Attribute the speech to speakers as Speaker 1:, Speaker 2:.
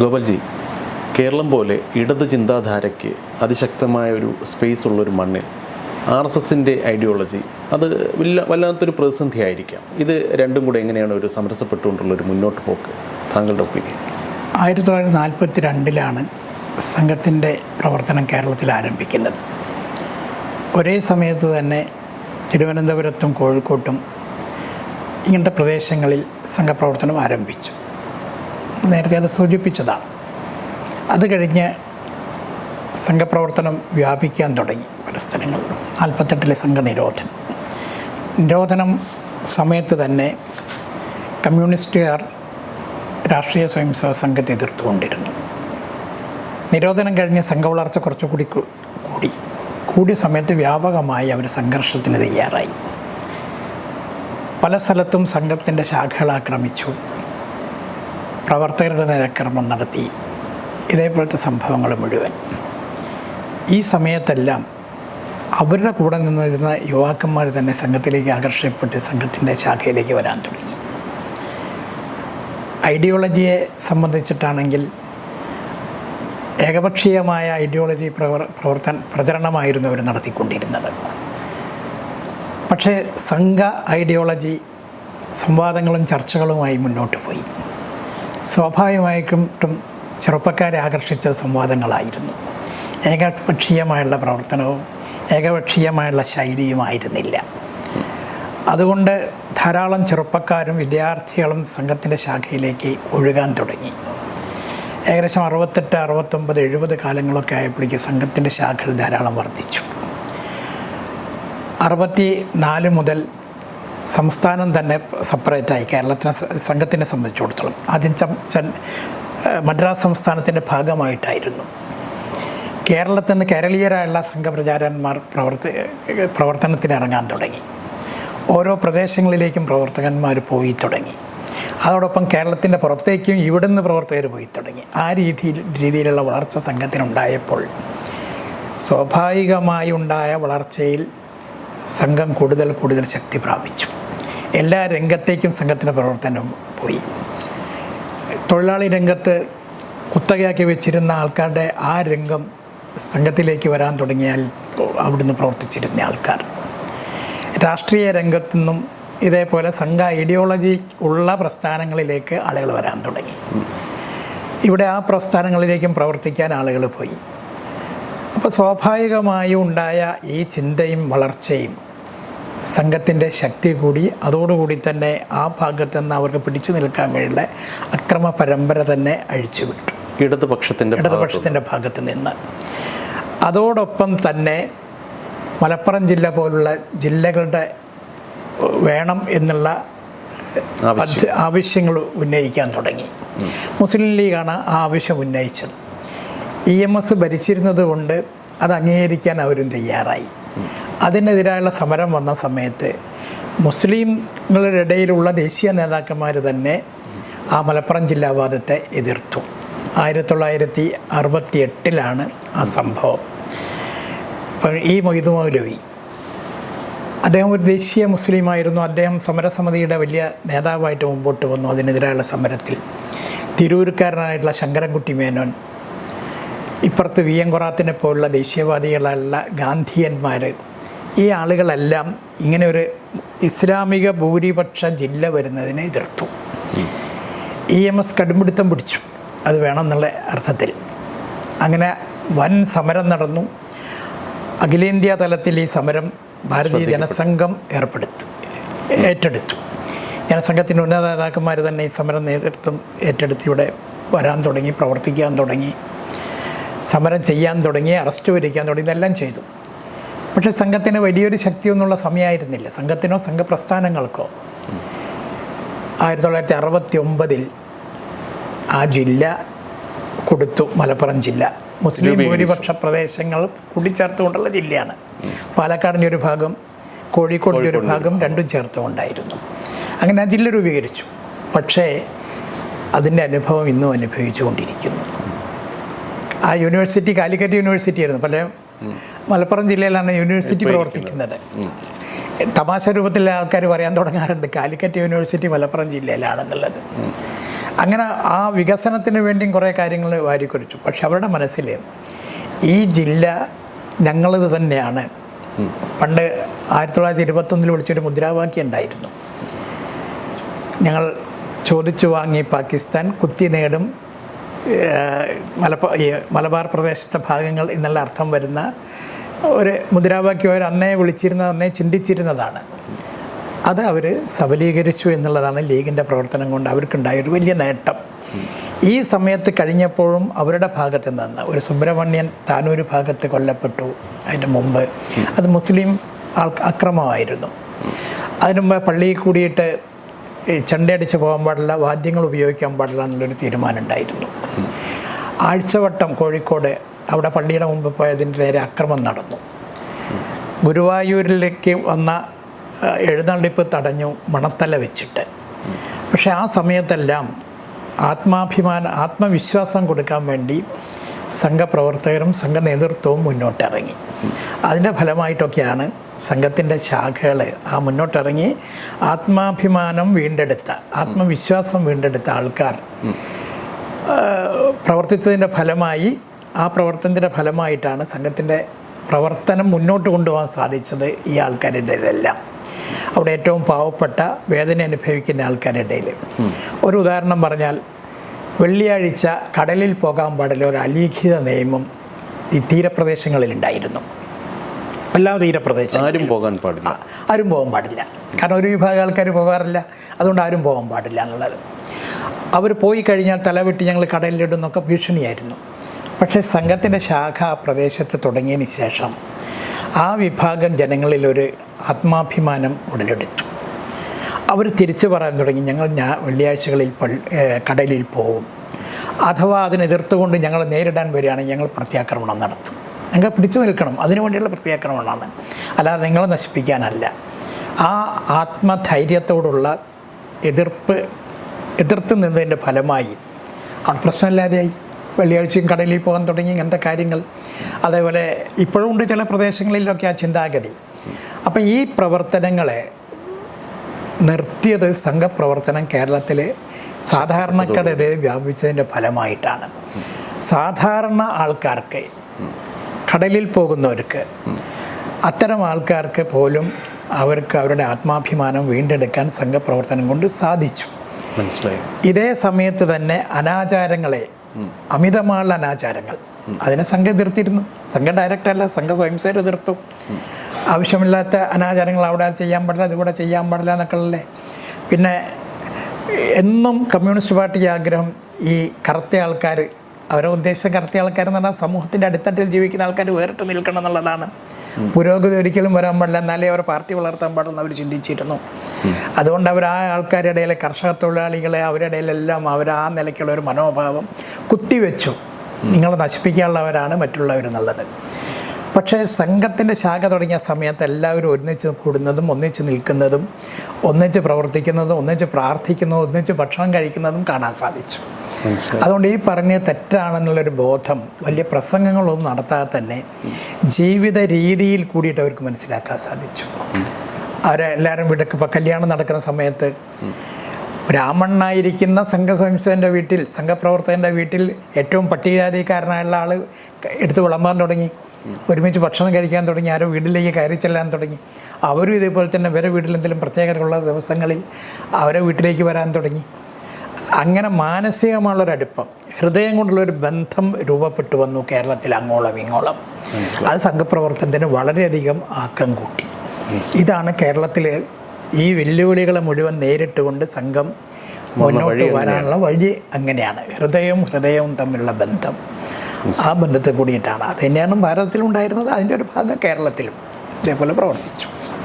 Speaker 1: ഗോപാൽജി കേരളം പോലെ ഇടത് ചിന്താധാരയ്ക്ക് അതിശക്തമായ ഒരു സ്പേസ് ഉള്ളൊരു മണ്ണിൽ ആർ എസ് എസിൻ്റെ ഐഡിയോളജി അത് വല്ല വല്ലാത്തൊരു പ്രതിസന്ധി ആയിരിക്കാം ഇത് രണ്ടും കൂടെ എങ്ങനെയാണ് ഒരു സമരസപ്പെട്ടുകൊണ്ടുള്ളൊരു മുന്നോട്ട് പോക്ക് താങ്കളുടെ ഒപ്പീനിയൻ
Speaker 2: ആയിരത്തി തൊള്ളായിരത്തി നാൽപ്പത്തി രണ്ടിലാണ് സംഘത്തിൻ്റെ പ്രവർത്തനം കേരളത്തിൽ ആരംഭിക്കുന്നത് ഒരേ സമയത്ത് തന്നെ തിരുവനന്തപുരത്തും കോഴിക്കോട്ടും ഇങ്ങനത്തെ പ്രദേശങ്ങളിൽ സംഘപ്രവർത്തനം ആരംഭിച്ചു നേരത്തെ അത് സൂചിപ്പിച്ചതാണ് അത് കഴിഞ്ഞ് സംഘപ്രവർത്തനം വ്യാപിക്കാൻ തുടങ്ങി പല സ്ഥലങ്ങളിലും നാൽപ്പത്തെട്ടിലെ സംഘനിരോധനം നിരോധനം സമയത്ത് തന്നെ കമ്മ്യൂണിസ്റ്റുകാർ രാഷ്ട്രീയ സേവ സംഘത്തെ എതിർത്തുകൊണ്ടിരുന്നു നിരോധനം കഴിഞ്ഞ് വളർച്ച കുറച്ചുകൂടി കൂടി കൂടിയ സമയത്ത് വ്യാപകമായി അവർ സംഘർഷത്തിന് തയ്യാറായി പല സ്ഥലത്തും സംഘത്തിൻ്റെ ശാഖകൾ ആക്രമിച്ചു പ്രവർത്തകരുടെ നേരക്രമം നടത്തി ഇതേപോലത്തെ സംഭവങ്ങൾ മുഴുവൻ ഈ സമയത്തെല്ലാം അവരുടെ കൂടെ നിന്നിരുന്ന യുവാക്കന്മാർ തന്നെ സംഘത്തിലേക്ക് ആകർഷിക്കപ്പെട്ട് സംഘത്തിൻ്റെ ശാഖയിലേക്ക് വരാൻ തുടങ്ങി ഐഡിയോളജിയെ സംബന്ധിച്ചിട്ടാണെങ്കിൽ ഏകപക്ഷീയമായ ഐഡിയോളജി പ്രവർ പ്രവർത്തന പ്രചരണമായിരുന്നു അവർ നടത്തിക്കൊണ്ടിരുന്നത് പക്ഷേ സംഘ ഐഡിയോളജി സംവാദങ്ങളും ചർച്ചകളുമായി മുന്നോട്ട് പോയി സ്വാഭാവികമായിട്ടും ചെറുപ്പക്കാരെ ആകർഷിച്ച സംവാദങ്ങളായിരുന്നു ഏകപക്ഷീയമായുള്ള പ്രവർത്തനവും ഏകപക്ഷീയമായുള്ള ശൈലിയുമായിരുന്നില്ല അതുകൊണ്ട് ധാരാളം ചെറുപ്പക്കാരും വിദ്യാർത്ഥികളും സംഘത്തിൻ്റെ ശാഖയിലേക്ക് ഒഴുകാൻ തുടങ്ങി ഏകദേശം അറുപത്തെട്ട് അറുപത്തൊമ്പത് എഴുപത് കാലങ്ങളൊക്കെ ആയപ്പോഴേക്ക് സംഘത്തിൻ്റെ ശാഖകൾ ധാരാളം വർദ്ധിച്ചു അറുപത്തി നാല് മുതൽ സംസ്ഥാനം തന്നെ സെപ്പറേറ്റായി കേരളത്തിനെ സംഘത്തിനെ സംബന്ധിച്ചിടത്തോളം ആദ്യം മദ്രാസ് സംസ്ഥാനത്തിൻ്റെ ഭാഗമായിട്ടായിരുന്നു കേരളത്തിൽ നിന്ന് കേരളീയരായുള്ള സംഘപ്രചാരന്മാർ പ്രവർത്തി പ്രവർത്തനത്തിന് ഇറങ്ങാൻ തുടങ്ങി ഓരോ പ്രദേശങ്ങളിലേക്കും പ്രവർത്തകന്മാർ പോയി തുടങ്ങി അതോടൊപ്പം കേരളത്തിൻ്റെ പുറത്തേക്കും നിന്ന് പ്രവർത്തകർ പോയി തുടങ്ങി ആ രീതിയിൽ രീതിയിലുള്ള വളർച്ച സംഘത്തിനുണ്ടായപ്പോൾ സ്വാഭാവികമായി ഉണ്ടായ വളർച്ചയിൽ സംഘം കൂടുതൽ കൂടുതൽ ശക്തി പ്രാപിച്ചു എല്ലാ രംഗത്തേക്കും സംഘത്തിൻ്റെ പ്രവർത്തനം പോയി തൊഴിലാളി രംഗത്ത് കുത്തകയാക്കി വെച്ചിരുന്ന ആൾക്കാരുടെ ആ രംഗം സംഘത്തിലേക്ക് വരാൻ തുടങ്ങിയാൽ അവിടുന്ന് പ്രവർത്തിച്ചിരുന്ന ആൾക്കാർ രാഷ്ട്രീയ രംഗത്തുനിന്നും ഇതേപോലെ സംഘ ഐഡിയോളജി ഉള്ള പ്രസ്ഥാനങ്ങളിലേക്ക് ആളുകൾ വരാൻ തുടങ്ങി ഇവിടെ ആ പ്രസ്ഥാനങ്ങളിലേക്കും പ്രവർത്തിക്കാൻ ആളുകൾ പോയി അപ്പോൾ സ്വാഭാവികമായി ഉണ്ടായ ഈ ചിന്തയും വളർച്ചയും സംഘത്തിൻ്റെ ശക്തി കൂടി അതോടുകൂടി തന്നെ ആ ഭാഗത്ത് നിന്ന് അവർക്ക് പിടിച്ചു നിൽക്കാൻ വേണ്ടിയുള്ള അക്രമ പരമ്പര തന്നെ അഴിച്ചുവിട്ടു
Speaker 1: ഇടതുപക്ഷത്തിൻ്റെ
Speaker 2: ഇടതുപക്ഷത്തിൻ്റെ ഭാഗത്ത് നിന്ന് അതോടൊപ്പം തന്നെ മലപ്പുറം ജില്ല പോലുള്ള ജില്ലകളുടെ വേണം എന്നുള്ള ആവശ്യങ്ങൾ ഉന്നയിക്കാൻ തുടങ്ങി മുസ്ലിം ലീഗാണ് ആ ആവശ്യം ഉന്നയിച്ചത് ഇ എം എസ് ഭരിച്ചിരുന്നത് കൊണ്ട് അത് അംഗീകരിക്കാൻ അവരും തയ്യാറായി അതിനെതിരായുള്ള സമരം വന്ന സമയത്ത് മുസ്ലിംകളുടെ ഇടയിലുള്ള ദേശീയ നേതാക്കന്മാർ തന്നെ ആ മലപ്പുറം ജില്ലാവാദത്തെ എതിർത്തു ആയിരത്തി തൊള്ളായിരത്തി അറുപത്തി എട്ടിലാണ് ആ സംഭവം ഇപ്പം ഈ മൊയ്തു മൗലവി അദ്ദേഹം ഒരു ദേശീയ മുസ്ലിമായിരുന്നു അദ്ദേഹം സമരസമിതിയുടെ വലിയ നേതാവായിട്ട് മുമ്പോട്ട് വന്നു അതിനെതിരായുള്ള സമരത്തിൽ തിരൂരുക്കാരനായിട്ടുള്ള ശങ്കരൻകുട്ടി മേനോൻ ഇപ്പുറത്ത് വി എം കൊറാത്തിനെ പോലുള്ള ദേശീയവാദികളല്ല ഗാന്ധിയന്മാർ ഈ ആളുകളെല്ലാം ഇങ്ങനെ ഒരു ഇസ്ലാമിക ഭൂരിപക്ഷ ജില്ല വരുന്നതിനെ എതിർത്തു ഇ എം എസ് കടുംപിടുത്തം പിടിച്ചു അത് വേണമെന്നുള്ള അർത്ഥത്തിൽ അങ്ങനെ വൻ സമരം നടന്നു അഖിലേന്ത്യാ തലത്തിൽ ഈ സമരം ഭാരതീയ ജനസംഘം ഏർപ്പെടുത്തു ഏറ്റെടുത്തു ജനസംഘത്തിൻ്റെ ഉന്നത നേതാക്കന്മാർ തന്നെ ഈ സമരം നേതൃത്വം ഏറ്റെടുത്തിവിടെ വരാൻ തുടങ്ങി പ്രവർത്തിക്കാൻ തുടങ്ങി സമരം ചെയ്യാൻ തുടങ്ങി അറസ്റ്റ് വരിക്കാൻ തുടങ്ങി ഇതെല്ലാം ചെയ്തു പക്ഷേ സംഘത്തിന് വലിയൊരു ശക്തിയൊന്നുള്ള സമയമായിരുന്നില്ല സംഘത്തിനോ സംഘപ്രസ്ഥാനങ്ങൾക്കോ ആയിരത്തി തൊള്ളായിരത്തി അറുപത്തി ഒമ്പതിൽ ആ ജില്ല കൊടുത്തു മലപ്പുറം ജില്ല മുസ്ലിം ഭൂരിപക്ഷ പ്രദേശങ്ങൾ കൂടിച്ചേർത്തുകൊണ്ടുള്ള ജില്ലയാണ് പാലക്കാടിൻ്റെ ഒരു ഭാഗം കോഴിക്കോടിൻ്റെ ഒരു ഭാഗം രണ്ടും ചേർത്തുകൊണ്ടായിരുന്നു അങ്ങനെ ആ ജില്ല രൂപീകരിച്ചു പക്ഷേ അതിൻ്റെ അനുഭവം ഇന്നും അനുഭവിച്ചുകൊണ്ടിരിക്കുന്നു ആ യൂണിവേഴ്സിറ്റി കാലിക്കറ്റ് യൂണിവേഴ്സിറ്റി ആയിരുന്നു പല മലപ്പുറം ജില്ലയിലാണ് യൂണിവേഴ്സിറ്റി പ്രവർത്തിക്കുന്നത് തമാശ രൂപത്തിൽ ആൾക്കാർ പറയാൻ തുടങ്ങാറുണ്ട് കാലിക്കറ്റ് യൂണിവേഴ്സിറ്റി മലപ്പുറം ജില്ലയിലാണെന്നുള്ളത് അങ്ങനെ ആ വികസനത്തിന് വേണ്ടിയും കുറേ കാര്യങ്ങൾ വാരിക്കുറിച്ചു പക്ഷെ അവരുടെ മനസ്സിൽ ഈ ജില്ല ഞങ്ങളത് തന്നെയാണ് പണ്ട് ആയിരത്തി തൊള്ളായിരത്തി ഇരുപത്തൊന്നിൽ വിളിച്ചൊരു മുദ്രാവാക്യം ഉണ്ടായിരുന്നു ഞങ്ങൾ ചോദിച്ചു വാങ്ങി പാകിസ്ഥാൻ കുത്തി നേടും മലപ്പ മലബാർ പ്രദേശത്തെ ഭാഗങ്ങൾ എന്നുള്ള അർത്ഥം വരുന്ന ഒരു മുദ്രാവാക്യം അവർ അന്നേ വിളിച്ചിരുന്നത് അന്നേ ചിന്തിച്ചിരുന്നതാണ് അത് അവർ സബലീകരിച്ചു എന്നുള്ളതാണ് ലീഗിൻ്റെ പ്രവർത്തനം കൊണ്ട് അവർക്കുണ്ടായ ഒരു വലിയ നേട്ടം ഈ സമയത്ത് കഴിഞ്ഞപ്പോഴും അവരുടെ ഭാഗത്ത് നിന്ന് ഒരു സുബ്രഹ്മണ്യൻ താനൂർ ഭാഗത്ത് കൊല്ലപ്പെട്ടു അതിന് മുമ്പ് അത് മുസ്ലിം ആൾ അക്രമമായിരുന്നു അതിനു മുമ്പ് പള്ളിയിൽ കൂടിയിട്ട് ചണ്ടയടിച്ച് പോകാൻ പാടില്ല വാദ്യങ്ങൾ ഉപയോഗിക്കാൻ പാടില്ല എന്നുള്ളൊരു തീരുമാനം ഉണ്ടായിരുന്നു ആഴ്ചവട്ടം കോഴിക്കോട് അവിടെ പള്ളിയുടെ മുമ്പ് പോയതിൻ്റെ നേരെ അക്രമം നടന്നു ഗുരുവായൂരിലേക്ക് വന്ന എഴുന്നള്ളിപ്പ് തടഞ്ഞു മണത്തല വെച്ചിട്ട് പക്ഷേ ആ സമയത്തെല്ലാം ആത്മാഭിമാന ആത്മവിശ്വാസം കൊടുക്കാൻ വേണ്ടി സംഘപ്രവർത്തകരും സംഘ നേതൃത്വവും മുന്നോട്ടിറങ്ങി അതിൻ്റെ ഫലമായിട്ടൊക്കെയാണ് സംഘത്തിൻ്റെ ശാഖകളെ ആ മുന്നോട്ടിറങ്ങി ആത്മാഭിമാനം വീണ്ടെടുത്ത ആത്മവിശ്വാസം വീണ്ടെടുത്ത ആൾക്കാർ പ്രവർത്തിച്ചതിൻ്റെ ഫലമായി ആ പ്രവർത്തനത്തിൻ്റെ ഫലമായിട്ടാണ് സംഘത്തിൻ്റെ പ്രവർത്തനം മുന്നോട്ട് കൊണ്ടുപോകാൻ സാധിച്ചത് ഈ ആൾക്കാരുടെ ഇതെല്ലാം അവിടെ ഏറ്റവും പാവപ്പെട്ട വേദന അനുഭവിക്കുന്ന ആൾക്കാരുടെ ഇടയിൽ ഒരു ഉദാഹരണം പറഞ്ഞാൽ വെള്ളിയാഴ്ച കടലിൽ പോകാൻ പാടില്ല ഒരു അലിഖിത നിയമം ഈ തീരപ്രദേശങ്ങളിലുണ്ടായിരുന്നു എല്ലാം തീരപ്രദേശം
Speaker 1: ആരും പോകാൻ പാടില്ല
Speaker 2: ആരും പോകാൻ പാടില്ല കാരണം ഒരു വിഭാഗം ആൾക്കാർ പോകാറില്ല അതുകൊണ്ട് ആരും പോകാൻ പാടില്ല എന്നുള്ളത് അവർ പോയി കഴിഞ്ഞാൽ തലവെട്ടി ഞങ്ങൾ കടലിലിടുന്നൊക്കെ ഭീഷണിയായിരുന്നു പക്ഷേ സംഘത്തിൻ്റെ ശാഖ ആ പ്രദേശത്ത് തുടങ്ങിയതിന് ശേഷം ആ വിഭാഗം ജനങ്ങളിൽ ഒരു ആത്മാഭിമാനം ഉടലെടുത്തു അവർ തിരിച്ചു പറയാൻ തുടങ്ങി ഞങ്ങൾ ഞാ വെള്ളിയാഴ്ചകളിൽ കടലിൽ പോവും അഥവാ അതിനെതിർത്തുകൊണ്ട് ഞങ്ങൾ നേരിടാൻ വരികയാണെങ്കിൽ ഞങ്ങൾ പ്രത്യാക്രമണം നടത്തും നിങ്ങൾ പിടിച്ചു നിൽക്കണം അതിനുവേണ്ടിയുള്ള പ്രത്യാക്രമണമാണ് അല്ലാതെ നിങ്ങളെ നശിപ്പിക്കാനല്ല ആ ആത്മധൈര്യത്തോടുള്ള എതിർപ്പ് എതിർത്ത് നിന്നതിൻ്റെ ഫലമായി ആ പ്രശ്നമില്ലാതെയായി വെള്ളിയാഴ്ചയും കടലിൽ പോകാൻ തുടങ്ങി ഇങ്ങനത്തെ കാര്യങ്ങൾ അതേപോലെ ഇപ്പോഴും ഉണ്ട് ചില പ്രദേശങ്ങളിലൊക്കെ ആ ചിന്താഗതി അപ്പം ഈ പ്രവർത്തനങ്ങളെ നിർത്തിയത് സംഘപ്രവർത്തനം കേരളത്തിലെ സാധാരണക്കാരുടെ വ്യാപിച്ചതിൻ്റെ ഫലമായിട്ടാണ് സാധാരണ ആൾക്കാർക്ക് കടലിൽ പോകുന്നവർക്ക് അത്തരം ആൾക്കാർക്ക് പോലും അവർക്ക് അവരുടെ ആത്മാഭിമാനം വീണ്ടെടുക്കാൻ സംഘപ്രവർത്തനം കൊണ്ട് സാധിച്ചു മനസ്സിലായി ഇതേ സമയത്ത് തന്നെ അനാചാരങ്ങളെ അമിതമായുള്ള അനാചാരങ്ങൾ അതിനെ സംഘം എതിർത്തിരുന്നു സംഘം ഡയറക്റ്റല്ല സംഘം സ്വയംസേര എതിർത്തു ആവശ്യമില്ലാത്ത അനാചാരങ്ങൾ അവിടെ ചെയ്യാൻ പാടില്ല ഇതിവിടെ ചെയ്യാൻ പാടില്ല എന്നൊക്കെയല്ലേ പിന്നെ എന്നും കമ്മ്യൂണിസ്റ്റ് പാർട്ടി ആഗ്രഹം ഈ കറുത്ത ആൾക്കാർ അവരുടെ ഉദ്ദേശം കറക്റ്റ് ആൾക്കാരെന്ന് പറഞ്ഞാൽ സമൂഹത്തിൻ്റെ അടിത്തട്ടിൽ ജീവിക്കുന്ന ആൾക്കാർ വേറിട്ട് നിൽക്കണം എന്നുള്ളതാണ് പുരോഗതി ഒരിക്കലും വരാൻ പാടില്ല എന്നാലേ അവർ പാർട്ടി വളർത്താൻ പാടില്ലെന്ന് അവർ ചിന്തിച്ചിരുന്നു അതുകൊണ്ട് അവർ ആ ആൾക്കാരുടെ ഇടയിലെ കർഷക തൊഴിലാളികളെ അവരുടെ ഇടയിലെല്ലാം അവർ ആ നിലയ്ക്കുള്ള ഒരു മനോഭാവം കുത്തിവെച്ചു നിങ്ങളെ നശിപ്പിക്കാനുള്ളവരാണ് എന്നുള്ളത് പക്ഷേ സംഘത്തിൻ്റെ ശാഖ തുടങ്ങിയ സമയത്ത് എല്ലാവരും ഒന്നിച്ച് കൂടുന്നതും ഒന്നിച്ച് നിൽക്കുന്നതും ഒന്നിച്ച് പ്രവർത്തിക്കുന്നതും ഒന്നിച്ച് പ്രാർത്ഥിക്കുന്നതും ഒന്നിച്ച് ഭക്ഷണം കഴിക്കുന്നതും കാണാൻ സാധിച്ചു അതുകൊണ്ട് ഈ പറഞ്ഞ തെറ്റാണെന്നുള്ളൊരു ബോധം വലിയ പ്രസംഗങ്ങളൊന്നും നടത്താതെ തന്നെ ജീവിത രീതിയിൽ കൂടിയിട്ട് അവർക്ക് മനസ്സിലാക്കാൻ സാധിച്ചു അവരെല്ലാവരും വീട്ടൊക്കെ ഇപ്പോൾ കല്യാണം നടക്കുന്ന സമയത്ത് ബ്രാഹ്മണനായിരിക്കുന്ന സംഘസ്വയംസേവൻ്റെ വീട്ടിൽ സംഘപ്രവർത്തകൻ്റെ വീട്ടിൽ ഏറ്റവും പട്ടികജാതിക്കാരനായുള്ള ആൾ എടുത്ത് വിളമ്പാൻ തുടങ്ങി ഒരുമിച്ച് ഭക്ഷണം കഴിക്കാൻ തുടങ്ങി ആരോ വീട്ടിലേക്ക് കയറി ചെല്ലാൻ തുടങ്ങി അവരും ഇതേപോലെ തന്നെ വേറെ വീട്ടിലെന്തെങ്കിലും പ്രത്യേകതയുള്ള ദിവസങ്ങളിൽ അവരെ വീട്ടിലേക്ക് വരാൻ തുടങ്ങി അങ്ങനെ മാനസികമായുള്ളൊരു അടുപ്പം ഹൃദയം കൊണ്ടുള്ളൊരു ബന്ധം രൂപപ്പെട്ടു വന്നു കേരളത്തിൽ അങ്ങോളം ഇങ്ങോളം അത് സംഘപ്രവർത്തനത്തിന് വളരെയധികം ആക്കം കൂട്ടി ഇതാണ് കേരളത്തിലെ ഈ വെല്ലുവിളികളെ മുഴുവൻ നേരിട്ടുകൊണ്ട് സംഘം മുന്നോട്ട് വരാനുള്ള വഴി അങ്ങനെയാണ് ഹൃദയവും ഹൃദയവും തമ്മിലുള്ള ബന്ധം ആ ബന്ധത്തെ കൂടിയിട്ടാണ് അത് തന്നെയാണ് ഭാരതത്തിലുണ്ടായിരുന്നത് അതിൻ്റെ ഒരു ഭാഗം കേരളത്തിലും ഇതേപോലെ പ്രവർത്തിച്ചു